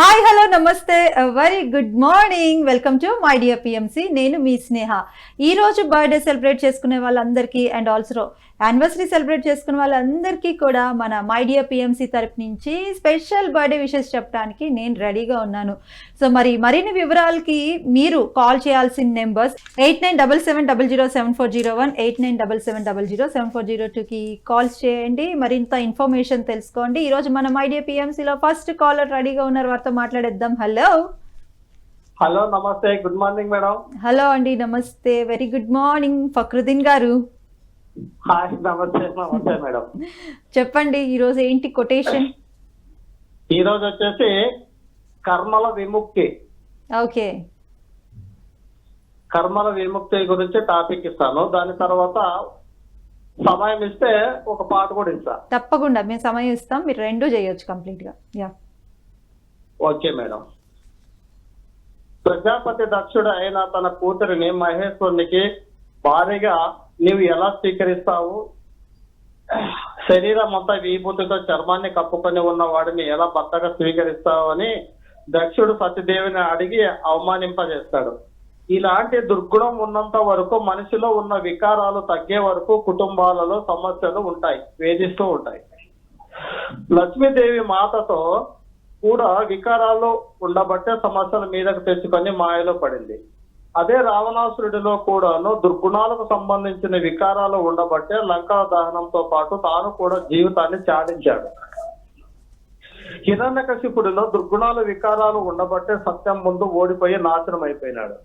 Hi hello నమస్తే. Very good morning welcome to my dear PMC నేను మీ స్నేహ. ఈ రోజు బర్త్డే సెలబ్రేట్ చేసుకునే వాళ్ళందరికీ అండ్ ఆల్సో యానివర్సరీ సెలబ్రేట్ చేసుకునే వాళ్ళందరికీ కూడా మన మై డియర్ పిఎంసి తరపు నుంచి స్పెషల్ బర్త్డే విషెస్ చెప్పడానికి నేను రెడీగా ఉన్నాను. సో మరి మరిన్ని వివరాలకి మీరు కాల్ చేయాల్సిన numbers eight nine double seven double zero seven four zero one eight nine double seven double zero seven four zero టూకి కాల్స్ చేయండి. మరింత ఇన్ఫర్మేషన్ తెలుసుకోండి. ఈరోజు మన ఐడియా పిఎంసీలో ఫస్ట్ కాలర్ రెడీగా ఉన్నారు. వారితో మాట్లాడేద్దాం. హలో. హలో నమస్తే. Good morning madam. హలో అండి నమస్తే. వెరీ గుడ్ మార్నింగ్ ఫక్రుద్దీన్ గారు. హాయ్ నమస్తే నమస్తే మేడం. చెప్పండి ఈరోజు ఏంటి కొటేషన్? ఈ రోజు వచ్చేసి కర్మల విముక్తి. ఓకే. కర్మల విముక్తి గురించి టాపిక్ ఇస్తాను. దాని తర్వాత సమయం ఇస్తే ఒక పాట కూడా ఇస్తా. తప్పకుండా మేము సమయం ఇస్తాం. మీరు రెండు చేయొచ్చు కంప్లీట్గా. యా. ఓకే మేడం ప్రజాపతి దక్షుడు అయిన తన కూతురిని మహేశ్వరునికి భారీగా నీవు ఎలా స్వీకరిస్తావు? శరీరం అంతా విభూతితో చర్మాన్ని కప్పుకొని ఉన్న వాడిని ఎలా భర్తగా స్వీకరిస్తావు? అని దక్షుడు సతీదేవిని అడిగి అవమానింపజేస్తాడు. ఇలాంటి దుర్గుణం ఉన్నంత వరకు మనిషిలో ఉన్న వికారాలు తగ్గే వరకు కుటుంబాలలో సమస్యలు ఉంటాయి వేధిస్తూ ఉంటాయి. లక్ష్మీదేవి మాతతో కూడా వికారాలు ఉండబట్టే సమస్యల మీదకు తెచ్చుకొని మాయలో పడింది. అదే రావణాసురుడిలో కూడాను దుర్గుణాలకు సంబంధించిన వికారాలు ఉండబట్టే లంకా దహనంతో పాటు తాను కూడా జీవితాన్ని చాటించాడు హిరణ్యకశిపుడిలో దుర్గుణాలు వికారాలు ఉండబట్టే సత్యం ముందు ఓడిపోయి నాశనం అయిపోయినాడు.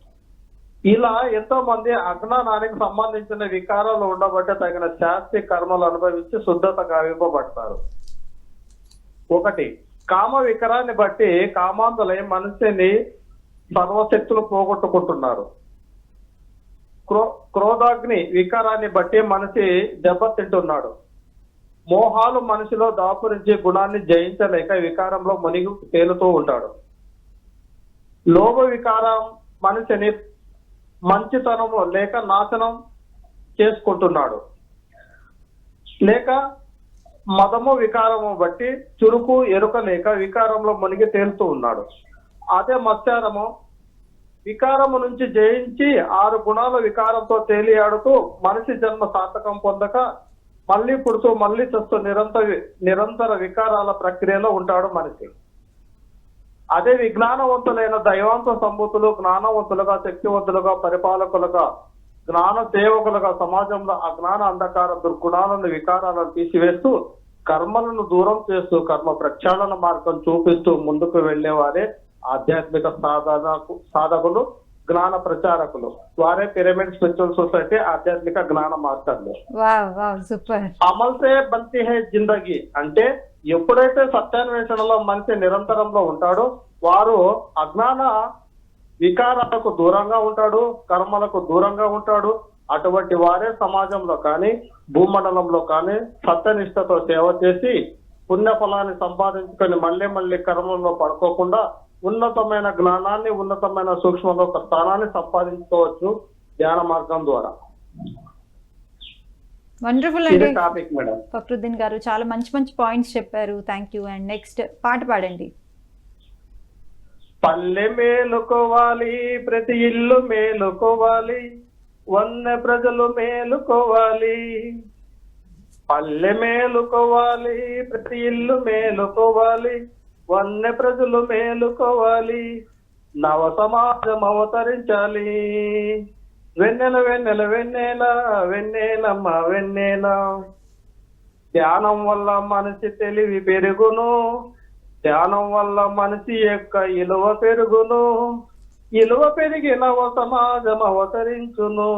ఇలా ఎంతో మంది అజ్ఞానానికి సంబంధించిన వికారాలు ఉండబట్టే తగిన శాస్త్రి కర్మలు అనుభవించి శుద్ధత గావింపబడతారు. ఒకటి కామ వికరాన్ని బట్టి కామాంధులై మనిషిని సర్వశక్తులు పోగొట్టుకుంటున్నారు. క్రో క్రోధాగ్ని వికారాన్ని బట్టి మనిషి దెబ్బతింటున్నాడు. మోహాలు మనిషిలో దాపురించి గుణాన్ని జయించలేక వికారంలో మునిగి తేలుతూ ఉంటాడు. లోభ వికారం మనిషిని మంచితనము లేక నాశనం చేసుకుంటున్నాడు. లేక మదము వికారము బట్టి చురుకు ఎరుక లేక వికారంలో మునిగి తేలుతూ ఉన్నాడు. అదే మత్స్యారము వికారము నుంచి జయించి ఆరు గుణాల వికారంతో తేలియాడుతూ మనిషి జన్మ సార్థకం పొందక మళ్ళీ పుడుతూ మళ్ళీ చస్తూ నిరంతర నిరంతర వికారాల ప్రక్రియలో ఉంటాడు మనిషి. అదే విజ్ఞానవంతులైన దైవాంశ సంబూతులు జ్ఞానవంతులుగా శక్తివంతులుగా పరిపాలకులుగా జ్ఞాన సేవకులుగా సమాజంలో అజ్ఞాన అంధకార దుర్గుణాలను వికారాలను తీసివేస్తూ కర్మలను దూరం చేస్తూ కర్మ ప్రక్షాళన మార్గం చూపిస్తూ ముందుకు వెళ్ళేవారే ఆధ్యాత్మిక సాధకులు జ్ఞాన ప్రచారకులు. వారే పిరమిడ్ స్పిరిచువల్ సొసైటీ ఆధ్యాత్మిక జ్ఞాన మాస్టర్లు వావ్ వావ్ సూపర్ అమల్ సే బంతి హే జిందగీ అంటే ఎప్పుడైతే సత్యాన్వేషణలో మనిషి నిరంతరంలో ఉంటాడో వారు అజ్ఞాన వికారాలకు దూరంగా ఉంటాడు కర్మలకు దూరంగా ఉంటాడు. అటువంటి వారే సమాజంలో కానీ భూమండలంలో కానీ సత్యనిష్టతో సేవ చేసి పుణ్య ఫలాన్ని సంపాదించుకొని మళ్ళీ మళ్ళీ కర్మంలో పడుకోకుండా ఉన్నతమైన జ్ఞానాన్ని ఉన్నతమైన సూక్ష్మంలో ఒక స్థానాన్ని సంపాదించుకోవచ్చు ధ్యాన మార్గం ద్వారా. వండర్ఫుల్ అండి. టాపిక్ మేడం ఫక్రుద్దీన్ గారు చాలా మంచి మంచి పాయింట్స్ చెప్పారు. థ్యాంక్ యూ అండ్ నెక్స్ట్ పాట పాడండి. పల్లె మేలుకోవాలి ప్రతి ఇల్లు మేలుకోవాలి వన్నె ప్రజలు మేలుకోవాలి. పల్లె మేలుకోవాలి ప్రతి ఇల్లు మేలుకోవాలి వన్నె ప్రజలు మేలుకోవాలి. నవ సమాజం అవతరించాలి. వెన్నెల వెన్నెల వెన్నెల వెన్నెలమ్మ వెన్నెల. ధ్యానం వల్ల మనిషి తెలివి పెరుగును. ధ్యానం వల్ల మనిషి యొక్క ఇలువ పెరుగును ఇలువ పెరిగి నవ సమాజం అవతరించును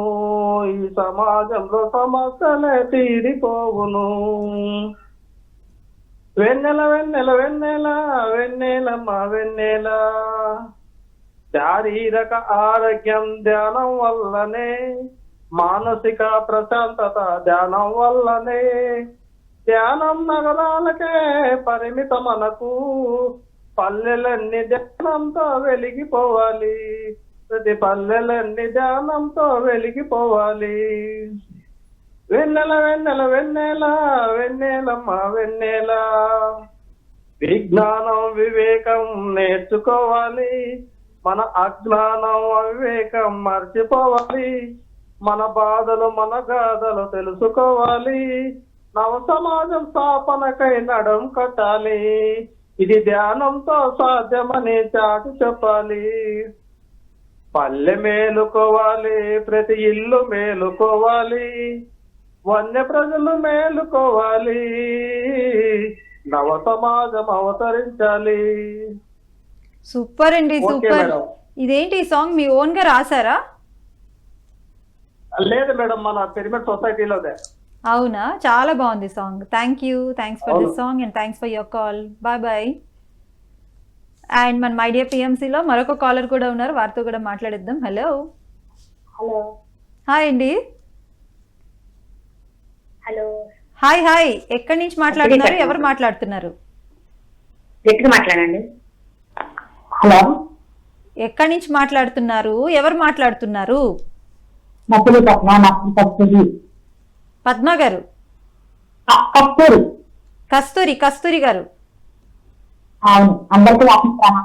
ఈ సమాజంలో సమస్యలే తీరిపోవును. వెన్నెల వెన్నెల వెన్నెల వెన్నెలమ్మ వెన్నెల. శారీరక ఆరోగ్యం ధ్యానం వల్లనే మానసిక ప్రశాంతత ధ్యానం వల్లనే ధ్యానం నగరాలకే పరిమిత మనకు పల్లెలన్నీ ధ్యానంతో వెలిగిపోవాలి. ప్రతి పల్లెలన్నీ ధ్యానంతో వెలిగిపోవాలి. వెన్నెల వెన్నెల వెన్నెల వెన్నెలమ్మ వెన్నెల. విజ్ఞానం వివేకం నేర్చుకోవాలి. మన అజ్ఞానం అవివేకం మర్చిపోవాలి. మన బాధలు మన గాథలు తెలుసుకోవాలి. నవ సమాజం స్థాపనకై నడం కట్టాలి. ఇది ధ్యానంతో సాధ్యమని చాటి చెప్పాలి. పల్లె మేలుకోవాలి ప్రతి ఇల్లు మేలుకోవాలి. వన్య ప్రజలు మేలుకోవాలి. నవ సమాజం అవతరించాలి. సూపర్ అండి సూపర్. ఇదేంటి ఈ సాంగ్? మీ ఓన్గా రాసారా లేదు మేడం మన పిరమిడ్ సొసైటీలోదే. అవునా? చాలా బాగుంది song. Thank you thanks for this. Song and thanks for your call bye bye and మన మై డియర్ పిఎంసీలో మరొక కాలర్ కూడా ఉన్నారు. వారితో కూడా మాట్లాడిద్దాం. హలో హలో హాయ్ అండి హలో హాయ్ హాయ్ ఎక్కడి నుంచి మాట్లాడుతున్నారు. ఎవరు మాట్లాడుతున్నారు? మాట్లాడండి? హలో. ఎక్కడి నుంచి మాట్లాడుతున్నారు? ఎవరు మాట్లాడుతున్నారు? పద్మ గారు. కస్తూరి. కస్తూరి కస్తూరి గారు. అవును అందరికీ ఆశిస్తాను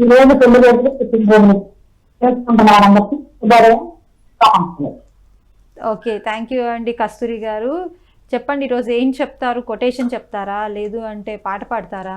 ఈ రోజు పెళ్ళి రోజులు పుట్టినరోజులు చేసుకుంటున్న వారందరికీ శుభోదయం శుభాకాంక్షలు. ఓకే థ్యాంక్ యూ అండి కస్తూరి గారు. చెప్పండి ఈరోజు ఏం చెప్తారు? కొటేషన్ చెప్తారా? లేదు అంటే పాట పాడతారా?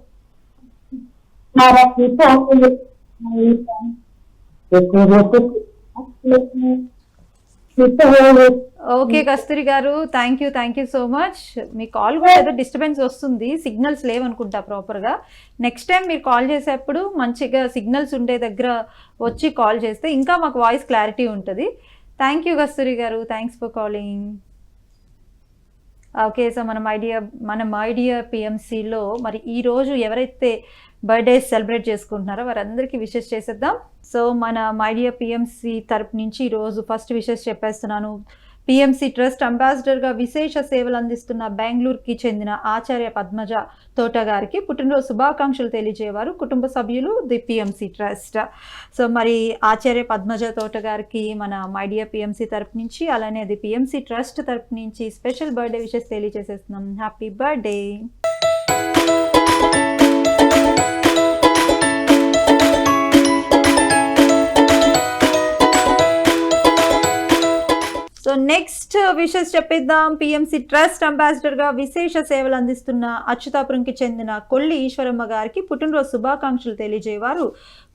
మాయత అభివృద్ధి నడము okay Kasturi garu thank you thank you so much me call కూడా ఏదో డిస్టర్బెన్స్ వస్తుంది సిగ్నల్స్ లేవనుకుంటా ప్రాపర్గా నెక్స్ట్ టైం మీరు కాల్ చేసేప్పుడు మంచిగా సిగ్నల్స్ ఉండే దగ్గర వచ్చి కాల్ చేస్తే ఇంకా మాకు వాయిస్ క్లారిటీ ఉంటుంది. Thank you Kasturi garu thanks for calling okay so మనం ఐడియా మన ఐడియా పిఎంసిలో మరి ఈ రోజు ఎవరైతే బర్త్డే సెలబ్రేట్ చేసుకుంటున్నారో? వారందరికీ విషెస్ చేసేద్దాం. సో మన మైడియా పిఎంసి తరపు నుంచి ఈరోజు ఫస్ట్ విషెస్ చెప్పేస్తున్నాను. పిఎంసి ట్రస్ట్ అంబాసిడర్గా విశేష సేవలు అందిస్తున్న బెంగళూరుకి చెందిన ఆచార్య పద్మజ తోట గారికి పుట్టినరోజు శుభాకాంక్షలు తెలియజేవారు కుటుంబ సభ్యులు ది పిఎంసి ట్రస్ట్ సో మరి ఆచార్య పద్మజ తోట గారికి మన మైడియా పిఎంసి తరపు నుంచి అలానే ది పిఎంసి ట్రస్ట్ తరపు నుంచి special birthday wishes తెలియజేసేస్తున్నాం. Happy birthday so next wishes చెప్పిద్దాం. PMC trust అంబాసిడర్గా విశేష సేవలు అందిస్తున్న అచ్యుతాపురంకి చెందిన కొల్లి ఈశ్వరమ్మ గారికి పుట్టినరోజు శుభాకాంక్షలు తెలియజేవారు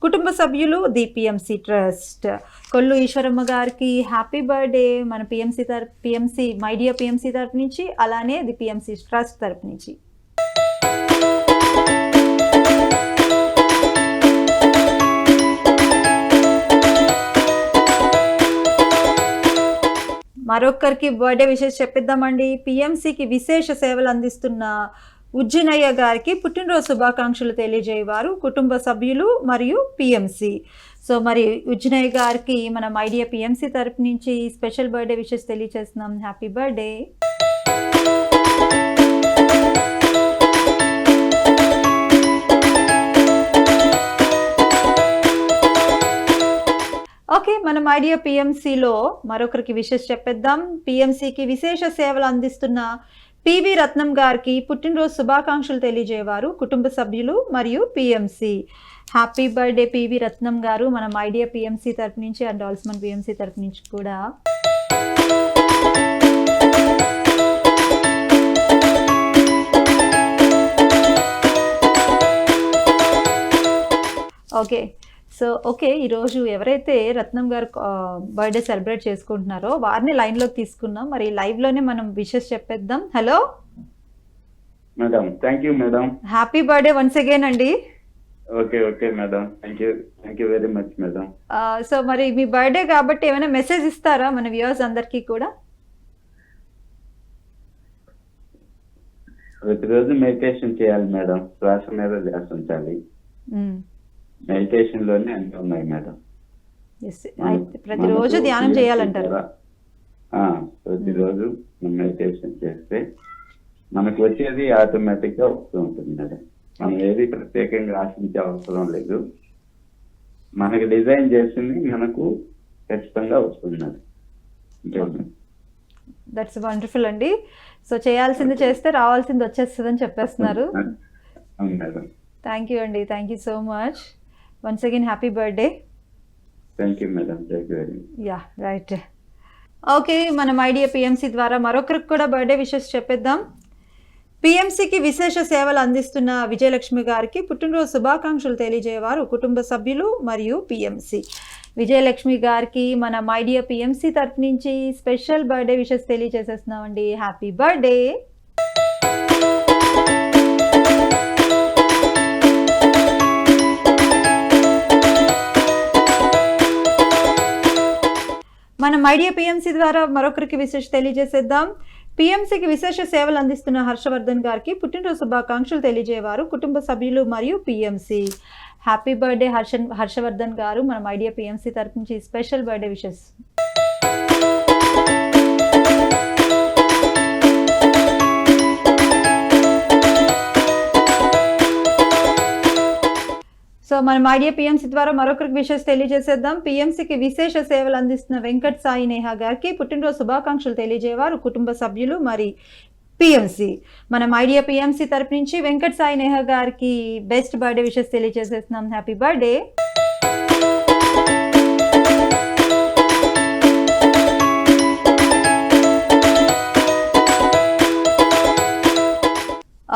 కుటుంబ సభ్యులు the PMC trust Kollu Eswaramma గారికి హ్యాపీ బర్త్డే మన పిఎంసి తరఫు పిఎంసి మైడియా పిఎంసి తరపు నుంచి అలానే ది పిఎంసి ట్రస్ట్ తరపు నుంచి. మరొకరికి బర్త్డే విషెస్ చెప్పిద్దామండి. పిఎంసికి విశేష సేవలు అందిస్తున్న ఉజ్జినయ్య గారికి పుట్టినరోజు శుభాకాంక్షలు తెలియజేయవారు కుటుంబ సభ్యులు మరియు పిఎంసి. సో మరి ఉజ్జినయ్య గారికి మనం ఐడియా పిఎంసి తరపు నుంచి స్పెషల్ బర్త్డే విషెస్ తెలియజేస్తున్నాం హ్యాపీ బర్త్డే. ఓకే మనం ఐడియా పిఎంసిలో మరొకరికి విషెస్ చెప్పేద్దాం. పిఎంసికి విశేష సేవలు అందిస్తున్న పివి రత్నం గారికి పుట్టినరోజు శుభాకాంక్షలు తెలియజేవారు కుటుంబ సభ్యులు మరియు PMC. Happy birthday PV Ratnam garu. మనం ఐడియా పిఎంసి తరపు నుంచి అండ్ ఆల్సో మన పిఎంసి తరపు నుంచి కూడా. ఓకే సో ఓకే ఈరోజు ఎవరైతే రత్నం గారు బర్త్డే సెలబ్రేట్ చేసుకుంటున్నారో వారిని లైన్లోకి తీసుకున్నాం మరి లైవ్లోనే మనం విషెస్ చెప్పేద్దాం. Hello? Madam thank you madam. Happy birthday once again అండి. Okay okay madam. Thank you thank you very much madam. So మరి మీ బర్త్డే కాబట్టి ఏమైనా మెసేజ్ ఇస్తారా మన వ్యూవర్స్ అందరికీ కూడా? ప్రతిరోజు మెడిటేషన్ చేయాలి మేడం. శ్వాస మీద ధ్యాస ఉంచాలి. మెడిటేషన్లోనే అన్ని ఉన్నాయి మేడం. ప్రతిరోజు ధ్యానం చేయాలంటారు. ప్రతిరోజు మెడిటేషన్ చేస్తే మనకు వచ్చేది ఆటోమేటిక్గా వస్తూ ఉంటుంది మేడం. మనం ఏది ప్రత్యేకంగా ఆశించే అవసరం లేదు. మనకి డిజైన్ చేసింది మనకు ఖచ్చితంగా వస్తుంది మేడం. దట్స్ వండర్ఫుల్ అండి. సో చేయాల్సింది చేస్తే రావాల్సింది వచ్చేస్తుందని చెప్పేస్తున్నారు. అవును మేడం. థ్యాంక్ యూ అండి. Thank you so much once again happy birthday thank you madam thank you yeah right okay మనం ఐడియా పిఎంసి ద్వారా మరొకరికి కూడా బర్త్డే విషెస్ చెప్పేద్దాం. పిఎంసికి విశేష సేవలు అందిస్తున్న విజయలక్ష్మి గారికి పుట్టినరోజు శుభాకాంక్షలు తెలియజేవారు కుటుంబ సభ్యులు మరియు పిఎంసి విజయలక్ష్మి గారికి మన మైడియా పిఎంసి తరఫు నుంచి స్పెషల్ బర్త్డే విషెస్ తెలియజేసేస్తున్నామండి. హ్యాపీ బర్త్డే మనం ఐడియా పిఎంసీ ద్వారా మరొకరికి విశేష తెలియజేసేద్దాం. పిఎంసీకి విశేష సేవలు అందిస్తున్న హర్షవర్ధన్ గారికి పుట్టినరోజు శుభాకాంక్షలు తెలియజేవారు కుటుంబ సభ్యులు మరియు PMC happy birthday Harshan Harshavardhan garu. మనం ఐడియా పిఎంసి తరపు నుంచి స్పెషల్ బర్త్డే విషెస్ సో మనం ఐడియా పిఎంసీ ద్వారా మరొకరికి విషయం తెలియజేసేద్దాం. పిఎంసీకి విశేష సేవలు అందిస్తున్న వెంకట్ సాయి నేహా గారికి పుట్టినరోజు శుభాకాంక్షలు తెలియజేవారు కుటుంబ సభ్యులు మరి పిఎంసి మనం ఐడియా పిఎంసీ తరపు నుంచి వెంకట్ సాయి నేహా గారికి బెస్ట్ బర్త్డే విషెస్ తెలియజేసేస్తున్నాం. హ్యాపీ బర్త్డే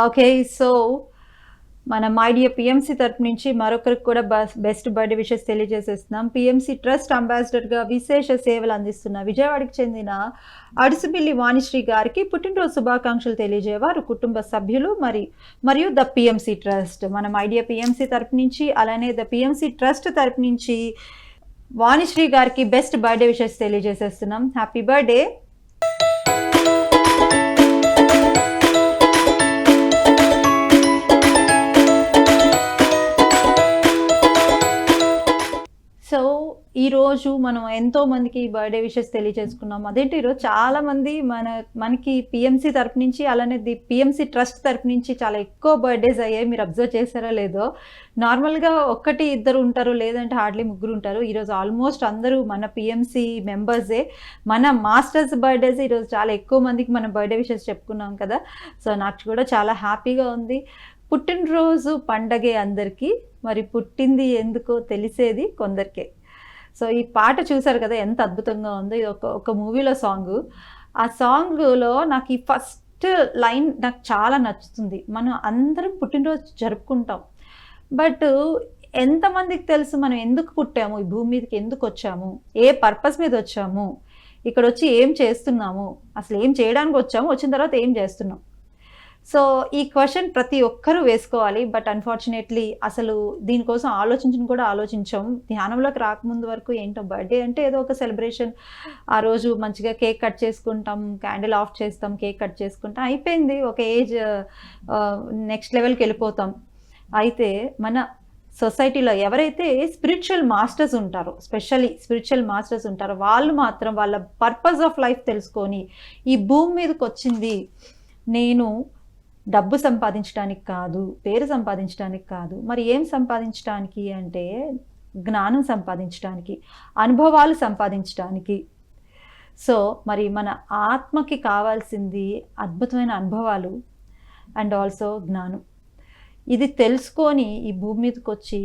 ఓకే సో మన మైడియా పిఎంసీ తరపు నుంచి మరొకరికి కూడా బస్ బెస్ట్ బర్త్డే విషెస్ తెలియజేసేస్తున్నాం. పిఎంసీ ట్రస్ట్ అంబాసిడర్గా విశేష సేవలు అందిస్తున్న విజయవాడకి చెందిన అడుసుబిల్లి వాణిశ్రీ గారికి పుట్టినరోజు శుభాకాంక్షలు తెలియజేవారు కుటుంబ సభ్యులు మరి మరియు ద పిఎంసీ ట్రస్ట్ మనం ఐడియా పిఎంసీ తరపు నుంచి అలానే ద పిఎంసీ ట్రస్ట్ తరపు నుంచి వాణిశ్రీ గారికి బెస్ట్ బర్త్డే విషెస్ తెలియజేసేస్తున్నాం. హ్యాపీ బర్త్డే ఈరోజు మనం ఎంతో మందికి బర్త్డే విషెస్ తెలియజేసుకున్నాం. అదేంటి ఈరోజు చాలా మంది మన మనకి పిఎంసీ తరపు నుంచి అలానే ది పిఎంసి ట్రస్ట్ తరపు నుంచి చాలా ఎక్కువ బర్త్డేస్ అయ్యాయి. మీరు అబ్జర్వ్ చేశారో లేదో. నార్మల్గా ఒక్కటి ఇద్దరు ఉంటారు లేదంటే హార్డ్లీ ముగ్గురు ఉంటారు ఈరోజు ఆల్మోస్ట్ అందరూ మన పిఎంసీ మెంబర్సే. మన మాస్టర్స్ బర్త్డేస్ ఈరోజు చాలా ఎక్కువ మందికి మన బర్త్డే విషెస్ చెప్పుకున్నాం కదా. సో నాకు కూడా చాలా హ్యాపీగా ఉంది. పుట్టినరోజు పండగే అందరికీ. మరి పుట్టింది ఎందుకో తెలిసేది కొందరికే. సో ఈ పాట చూసారు కదా ఎంత అద్భుతంగా ఉందో. ఇది ఒక ఒక మూవీలో సాంగ్. ఆ సాంగ్లో నాకు ఈ ఫస్ట్ లైన్ నాకు చాలా నచ్చుతుంది. మనం అందరం పుట్టినరోజు జరుపుకుంటాం. బట్ ఎంతమందికి తెలుసు మనం ఎందుకు పుట్టాము? ఈ భూమి మీదకి ఎందుకు వచ్చాము? ఏ పర్పస్ మీద వచ్చాము? ఇక్కడ వచ్చి ఏం చేస్తున్నాము? అసలు ఏం చేయడానికి వచ్చాము? వచ్చిన తర్వాత ఏం చేస్తున్నాం? సో ఈ క్వశ్చన్ ప్రతి ఒక్కరూ వేసుకోవాలి బట్ అన్ఫార్చునేట్లీ అసలు దీనికోసం ఆలోచించని కూడా ఆలోచించాం. ధ్యానంలోకి రాకముందు వరకు ఏంటో బర్త్డే అంటే ఏదో ఒక సెలబ్రేషన్. ఆ రోజు మంచిగా కేక్ కట్ చేసుకుంటాం క్యాండిల్ ఆఫ్ చేస్తాం కేక్ కట్ చేసుకుంటాం. అయిపోయింది. ఒక ఏజ్ నెక్స్ట్ లెవెల్కి వెళ్ళిపోతాం. అయితే మన సొసైటీలో ఎవరైతే స్పిరిచువల్ మాస్టర్స్ ఉంటారో స్పెషల్లీ స్పిరిచువల్ మాస్టర్స్ ఉంటారో వాళ్ళు మాత్రం వాళ్ళ పర్పస్ ఆఫ్ లైఫ్ తెలుసుకొని ఈ భూమి మీదకి వచ్చింది నేను డబ్బు సంపాదించడానికి కాదు పేరు సంపాదించడానికి కాదు మరి ఏం సంపాదించడానికి అంటే జ్ఞానం సంపాదించడానికి అనుభవాలు సంపాదించడానికి సో మరి మన ఆత్మకి కావాల్సింది అద్భుతమైన అనుభవాలు అండ్ ఆల్సో జ్ఞానం. ఇది తెలుసుకొని ఈ భూమి మీదకి వచ్చి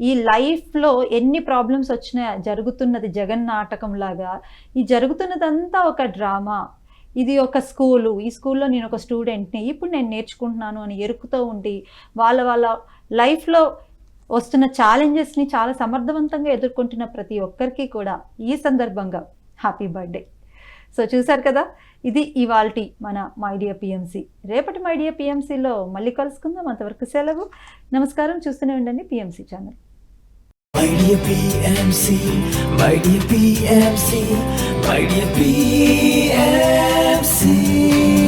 ఈ లైఫ్లో ఎన్ని ప్రాబ్లమ్స్ వచ్చినా జరుగుతున్నది జగన్ నాటకం లాగా ఈ జరుగుతున్నదంతా ఒక డ్రామా. ఇది ఒక స్కూలు. ఈ స్కూల్లో నేను ఒక స్టూడెంట్ని. ఇప్పుడు నేను నేర్చుకుంటున్నాను అని ఎరుకుతూ ఉండి వాళ్ళ వాళ్ళ లైఫ్లో వస్తున్న ఛాలెంజెస్ని చాలా సమర్థవంతంగా ఎదుర్కొంటున్న ప్రతి ఒక్కరికి కూడా ఈ సందర్భంగా హ్యాపీ బర్త్డే. సో చూసారు కదా? ఇది ఇవాల్టి మన మైడియా పిఎంసి రేపటి మైడియా పిఎంసిలో మళ్ళీ కలుసుకుందాం. అంతవరకు సెలవు. నమస్కారం. చూస్తూనే ఉండండి PMC channel. My dear PMC, my dear PMC, my dear PMC. See.